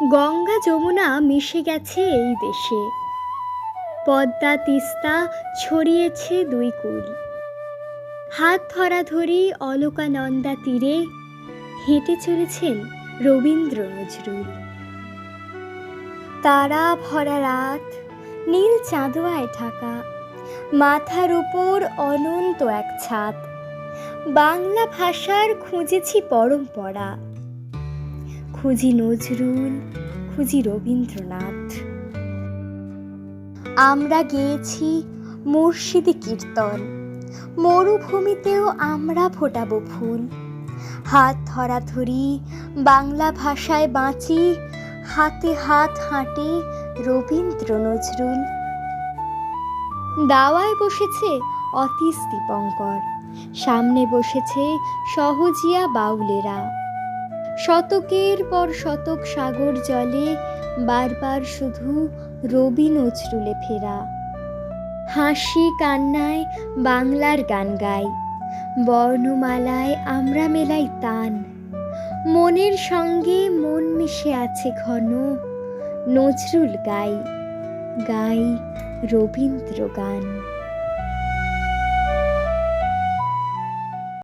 গঙ্গা যমুনা মিশে গেছে এই দেশে। পদ্মা তিস্তা ছড়িয়েছে দুই কুল। হাত ধরাধরি অলকানন্দা তীরে হেঁটে চলেছেন রবীন্দ্র নজরুল। তারা ভরা রাত নীল চাঁদোয়ায় ঢাকা, মাথার উপর অনন্ত এক ছাদ। বাংলা ভাষার খুঁজেছি পরম্পরা। খুঁজি নজরুল, খুঁজি রবীন্দ্রনাথ। আমরা গেয়েছি মুর্শিদি কীর্তন। মরুভূমিতেও আমরা ফোটাবো ফুল। হাত ধরাধরি বাংলা ভাষায় বাঁচি, হাতে হাত হাঁটে রবীন্দ্র নজরুল। দাওয়ায় বসেছে অতীশ দীপঙ্কর, সামনে বসেছে সহজিয়া বাউলেরা। শতকের পর শতক সাগর জলে, বারবার শুধু রবি নজরুলে ফেরা। হাসি কান্নায় বাংলার গান গাই, বর্ণমালায় আমরা মেলাই তান। মনের সঙ্গে মন মিশে আছে ঘন, নজরুল গাই গাই রবীন্দ্র গান